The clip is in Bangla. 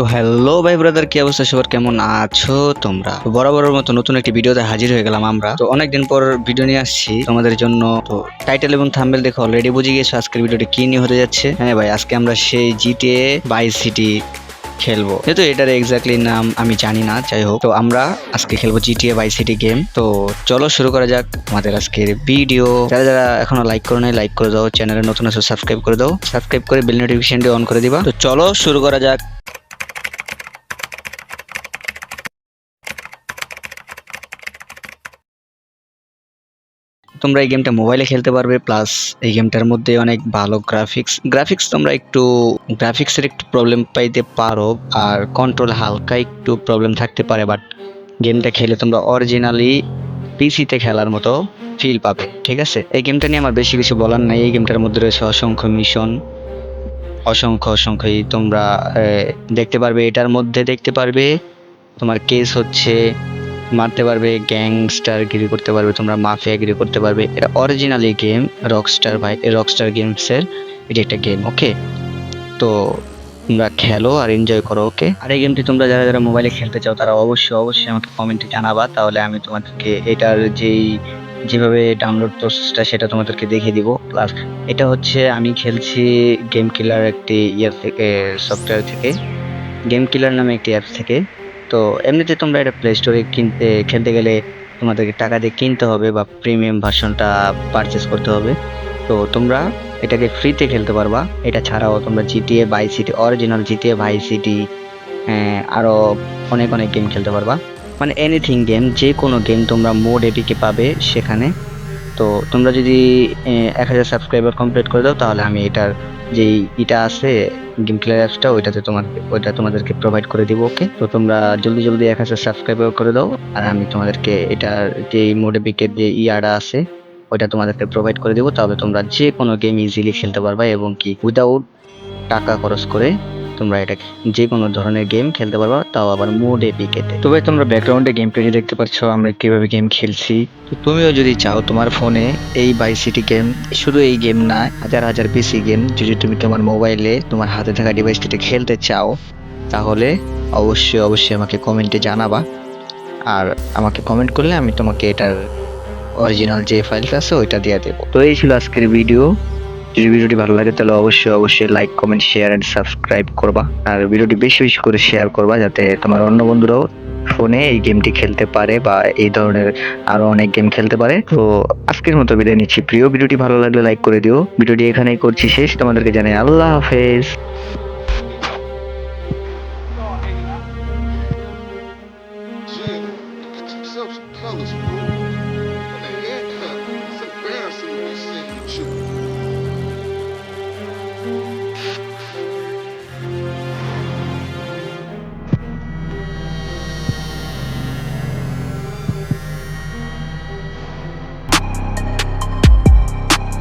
তো হ্যালো ভাই ব্রাদার কি অবস্থা? সবার কেমন আছো তোমরা? বরাবরের মতো নতুন একটি ভিডিওতে হাজির হয়ে গেলাম আমরা। তো অনেকদিন পর ভিডিও নিয়ে আসছি তোমাদের জন্য। তো টাইটেল এবং থাম্বেল দেখো অলরেডি বুঝে গেছো আজকের ভিডিওটি কি নিয়ে হতে যাচ্ছে। হ্যাঁ ভাই, আজকে আমরা সেই জিটিএ বাই সিটি খেলব। যেহেতু এটার এক্স্যাক্টলি নাম আমি জানি না, যাই হোক। তো আমরা আজকে খেলব জিটিএ বাই সিটি গেম তো চলো শুরু করা যাক আমাদের আজকের ভিডিও যারা যারা এখনও লাইক করে নাই লাইক করে দাও। চ্যানেলে নতুন আছে সাবস্ক্রাইব করে দাও। সাবস্ক্রাইব করে বেল নোটিফিকেশনটি অন করে দিবা। তো চলো শুরু করা যাক। তোমরা এই গেমটা মোবাইলে খেলতে পারবে প্লাস এই গেমটার মধ্যে অনেক ভালো গ্রাফিক্স গ্রাফিক্স তোমরা একটু গ্রাফিক্সের একটু প্রবলেম পাইতে পারো, আর কন্ট্রোল হালকা একটু প্রবলেম থাকতে পারে বাট গেমটা খেলে তোমরা অরিজিনালি পিসিতে খেলার মতো ফিল পাবে, ঠিক আছে? এই গেমটা নিয়ে আমার বেশি কিছু বলার নাই, এই গেমটার মধ্যে রয়েছে অসংখ্য মিশন অসংখ্য, অসংখ্যই তোমরা দেখতে পারবে, এটার মধ্যে দেখতে পারবে, তোমার কেস হচ্ছে মারতে পারবে গ্যাংস্টার গিরি করতে পারবে, তোমরা মাফিয়া গিরি করতে পারবে। এটা অরিজিনালি গেম রকস্টার ভাই রকস্টার গেমসের এটা একটা গেম ওকে তো তোমরা খেলো আর এনজয় করো ওকে আর এই গেমটি তোমরা যারা যারা মোবাইলে খেলতে চাও, তারা অবশ্যই অবশ্যই আমাকে কমেন্টে জানাবা, তাহলে আমি তোমাদেরকে এটার যেই, যেভাবে ডাউনলোড প্রসেসটা সেটা তোমাদেরকে দেখিয়ে দিব। প্লাস এটা হচ্ছে আমি খেলছি গেম কিলার একটি ইয়ে থেকে সফটওয়্যার থেকে। গেম কিলার নামে একটি অ্যাপস থেকে। তো এমনিতে তোমরা এটা প্লে স্টোরে কিনতে, খেলতে গেলে তোমাদেরকে টাকা দিয়ে কিনতে হবে বা প্রিমিয়াম ভার্সনটা পারচেস করতে হবে। তো তোমরা এটাকে ফ্রিতে খেলতে পারবা। এটা ছাড়াও তোমরা GTA Vice City original GTA Vice City আরও অনেক অনেক গেম খেলতে পারবা। মানে এনিথিং গেম যে কোনো গেম তোমরা মোড এটিকে পাবে সেখানে। তো তোমরা যদি এক হাজার সাবস্ক্রাইবার কমপ্লিট করে দাও, তাহলে আমি এটার যেই এটা আছে গেম প্লে অ্যাপসটা ওইটাতে তোমার, ওইটা তোমাদেরকে প্রোভাইড করে দিব ওকে তো তোমরা জলদি জলদি এক হাজার সাবস্ক্রাইবার করে দাও, আর আমি তোমাদেরকে এটার যে মোটিভিকের যে ইয়াটা আছে, ওইটা তোমাদেরকে প্রোভাইড করে দেবো, তাহলে তোমরা যে কোনো গেম ইজিলি খেলতে পারবা, এবং কি উইদাউট টাকা খরচ করে তোমরা এটা যে কোনো ধরনের গেম খেলতে পারবা, তাও আবার মোড এপিকেতে তবে তোমরা ব্যাকগ্রাউন্ডে গেম প্লেতে দেখতে পাচ্ছ, আমরা কীভাবে গেম খেলছি। তো তুমিও যদি চাও তোমার ফোনে এই বাই সিটি গেম শুধু এই গেম না, হাজার হাজার পিসি গেম যদি তুমি তোমার মোবাইলে তোমার হাতে থাকা ডিভাইসটিতে খেলতে চাও, তাহলে অবশ্যই অবশ্যই আমাকে কমেন্টে জানাবা। আর আমাকে কমেন্ট করলে আমি তোমাকে এটার অরিজিনাল যে ফাইলটা আছে, ওইটা দিয়ে দেবো। তো এই ছিল আজকের ভিডিও যদি ভিডিওটি ভালো লাগে, তাহলে অবশ্যই অবশ্যই like comment share and subscribe করবা। আর ভিডিওটি বেশি বেশি করে শেয়ার করবা, যাতে তোমার অন্য বন্ধুরাও ফোনে এই গেমটি খেলতে পারে বা এই ধরনের আরও অনেক গেম খেলতে পারে। তো আজকের মতো বিদায় নিচ্ছি। প্রিয় ভিডিওটি ভালো লাগলে লাইক করে দিও। ভিডিওটি এখানেই করছি শেষ। তোমাদেরকে জানাই আল্লাহ হাফেজ।